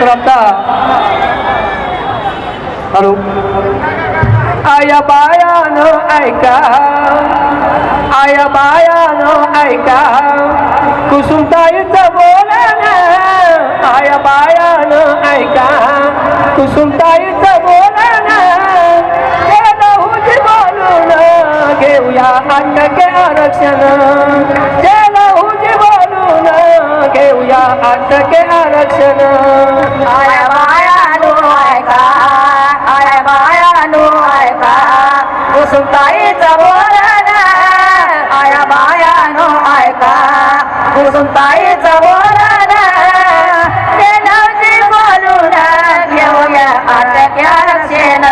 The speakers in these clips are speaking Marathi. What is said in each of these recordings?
तर आता हॅलो. आया बायानं ऐका. आया बायानं ऐका. कुसुमताईचं बोलन आया बायानं ऐका. कुसुमताईचं बोलन बोलून घेऊया अटके आरक्षण. जे घेऊया के आरक्षण. आया बायानो ऐका आया बायानो ऐका कुसुमताईचा बोलन आया बायानो ऐका कुसुमताईचा बोलन ते लवजी बोलून घेऊया अटक्या रक्षण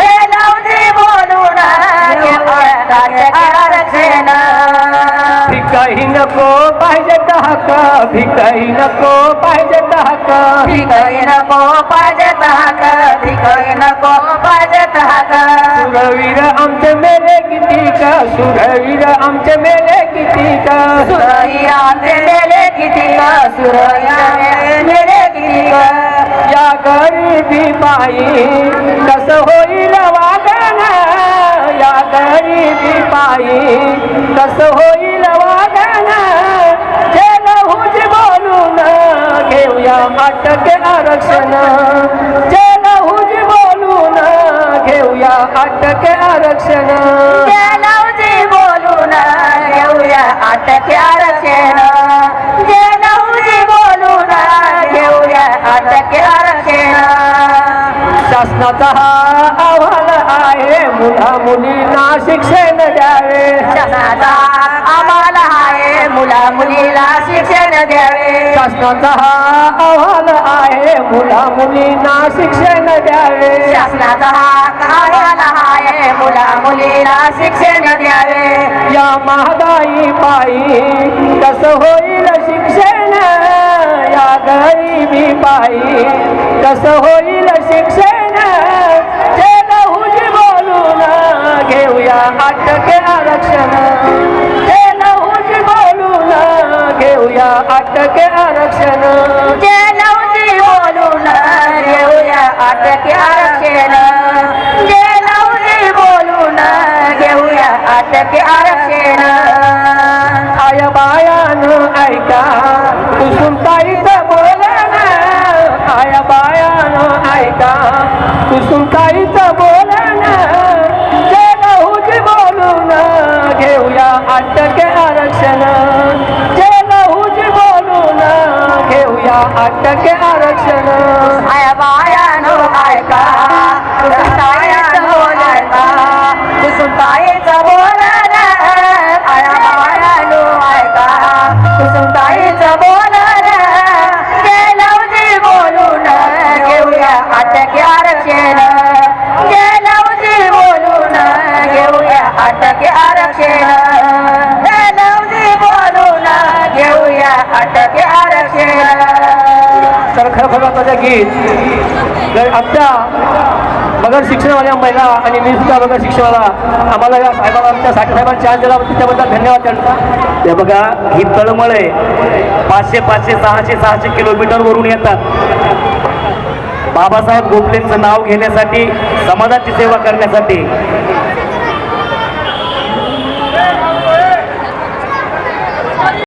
हे लवजी बोलून घेऊया अटक्या रक्षण भिकाही नको पाहिजे हक्क भिकाही नको पाहिजे हक्क भिकही नको पाहिजे तहाक भिकही नको पाहिजे तहाक. सुरवीर आमचे मेले किती का? सुरवीर आमचे मेले किती का? सुरैया मेले किती ग सुरैया मेले किती ग या गरिबी पायी कस या गरिबी पायी कस होईल वागण? जे लहूज बोलून घेऊया अटके आरक्षण। जे लहूज बोलून घेऊया अटके आरक्षण। बोलून घेऊया अटके आरक्षण। जे लवजी बोलून घेऊया अटके आरक्षण। शासनाचा हा मुला मुलींना शिक्षण द्यावे. शासनाचा आम्हाला आहे. मुला मुलीला शिक्षण द्यावे. शासनाचा हा अहवाल आहे. मुला मुलींना शिक्षण द्यावे. शासनाचा हा कार्याला आहे. मुला मुलीला शिक्षण द्यावे. या महागाई पायी कसं होईल शिक्षण? या गरिबी पायी कसं होईल शिक्षण? अटके आरक्षण जे लहूज बोलून घेऊया अटके आरक्षण जे लवजी बोलून घेऊया अटके आरक्षण जे लवजी बोलून घेऊया अटके आरक्षण आया बायानं ऐका कुसुमताईचं बोलन आया बायानं ऐका कुसुमताईचं बोलन जे अटके आरक्षण. जे लहूज बोलून घेऊया अटके आरक्षण. आया बायानो ऐका कुसुमताईचं बोलायचा ऐका कुसुमताईचं बोलन आया बायानो ऐका कुसुमताईचं बोलन जे लवजी बोलून घेऊया अटके अटके आरक्षण नवजी बोलून घेऊया अटके आरक्षण तर खरं खरं माझं गीत. आमच्या बगर शिक्षणवाल्या महिला आणि मी सुद्धा बगर शिक्षणाला आम्हाला या साहेबाला आमच्या साठे चान्स दिला त्याबद्दल धन्यवाद त्यांचा ते बघा ही तळमळे पाचशे पाचशे सहाशे सहाशे किलोमीटर वरून येतात. बाबासाहेब गोखलेंचं नाव घेण्यासाठी समाजाची सेवा करण्यासाठी